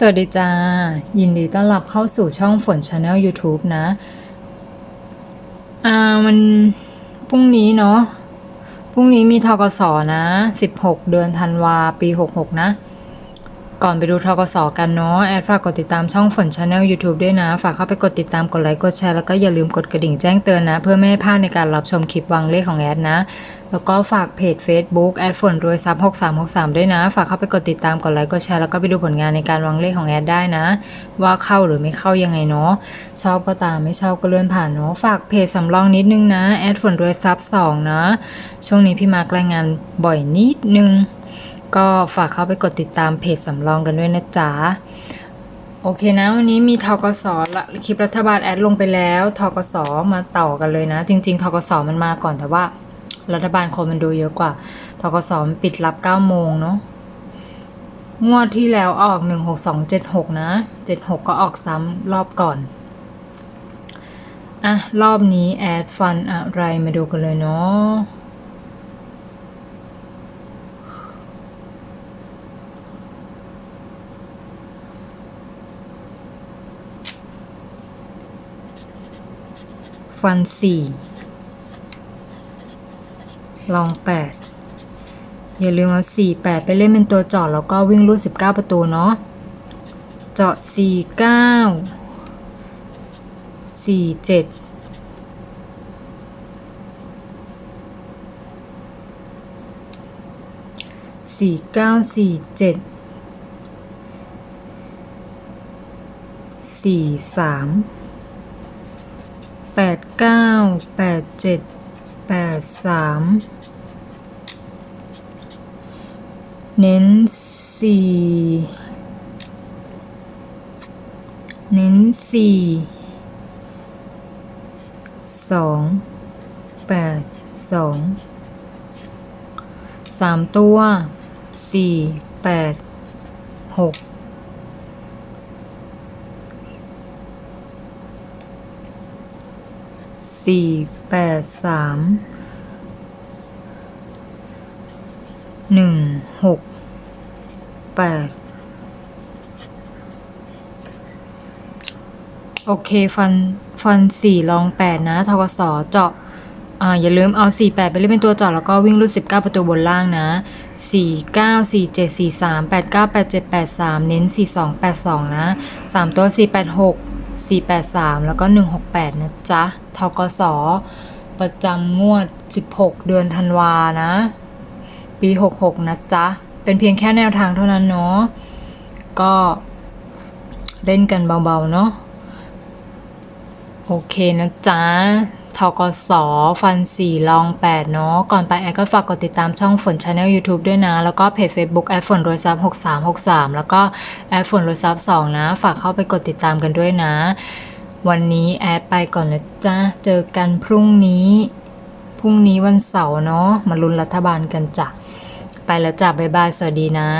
สวัสดีจ้า ยินดีต้อนรับเข้าสู่ช่องฝนชาแนล YouTube นะ อ่ามันพรุ่งนี้เนาะพรุ่งนี้มีทกสนะ 16 เดือนธันวาปี 66 นะ ก่อนไปดูทกสกันเนาะแอดฝากกดติดตามช่องฝนชาแนล YouTube ด้วยนะ ฝากเข้าไปกดติดตามกดไลค์กดแชร์แล้วก็อย่าลืมกดกระดิ่งแจ้งเตือนนะ เพื่อไม่ให้พลาดในการรับชมคลิปวางเลขของแอดนะ แล้วก็ฝากเพจ Facebook แอดฝนรวยซับ6363 ด้วยนะ ฝากเข้าไปกดติดตามกดไลค์กดแชร์แล้วก็ไปดูผลงานในการวางเลขของแอดได้นะ ว่าเข้าหรือไม่เข้ายังไงเนาะชอบก็ตามไม่ชอบก็เลื่อนผ่านเนาะฝากเพจสำรองนิดนึงนะแอดฝนรวยซับ2นะช่วงนี้พี่มาร์กรายงานบ่อยนิดนึง ก็ฝากเข้าไปกดติดตามเพจสำรองกันด้วยนะจ๊ะ โอเคนะ วันนี้มีทกสละคลิปรัฐบาลแอดลงไปแล้วทกสมาต่อกันเลยนะ จริง ๆทกสมันมาก่อนแต่ว่า รัฐบาลคนมันดูเยอะกว่าทกสมันปิดรับ9โมงเนาะงวดที่แล้วออก16276นะ76ก็ออกซ้ำรอบก่อน อะ รอบนี้แอดฟันอะไรมาดูกันเลยเนาะ ฟันสี่ลองแปดอย่าลืมเอาสี่แปดไปเล่นเป็นตัวเจาะแล้วก็วิ่งรูดสิบเก้าประตูเนาะเจาะสี่เก้าสี่เจ็ดสี่เก้าสี่เจ็ดสี่สาม แปดเก้าแปดเจ็ดแปดสามเน้นสี่เน้นสี่สองแปดสองสามตัวสี่แปดหก สี่แปดสามหนึ่งหกแปดโอเค ฟัน ฟันสี่ลองแปดนะทกสเจาะอ่าอย่าลืมเอาสี่แปดไปเล่นเป็นตัวเจาะแล้วก็วิ่งรูดสิบเก้าประตูบนล่างนะสี่เก้าสี่เจ็ดสี่สามแปดเก้าแปดเจ็ดแปดสามเน้นสี่สองแปดสองนะสามตัวสี่แปดหก 483 แล้วก็ 168 นะจ๊ะทกส ประจำงวด 16 เดือนธันวานะ ปี 66 นะจ๊ะ เป็นเพียงแค่แนวทางเท่านั้นเนาะ ก็เล่นกันเบา ๆ เนาะ โอเคนะจ๊ะ ทกสฟัน4ลอง8เนาะ ก่อนไปแอดก็ฝากกดติดตามช่องฝนชาแนล YouTube ด้วยนะ แล้วก็เพจ Facebook แอดฝนโรยซับ6363แล้วก็แอดฝนโรยซับ2นะ ฝากเข้าไปกดติดตามกันด้วยนะ วันนี้แอดไปก่อนนะจ๊ะเจอกันพรุ่งนี้ พรุ่งนี้วันเสาร์เนาะ มาลุ้นรัฐบาลกันจ้ะ ไปแล้วจ้ะบ๊ายบาย สวัสดีนะ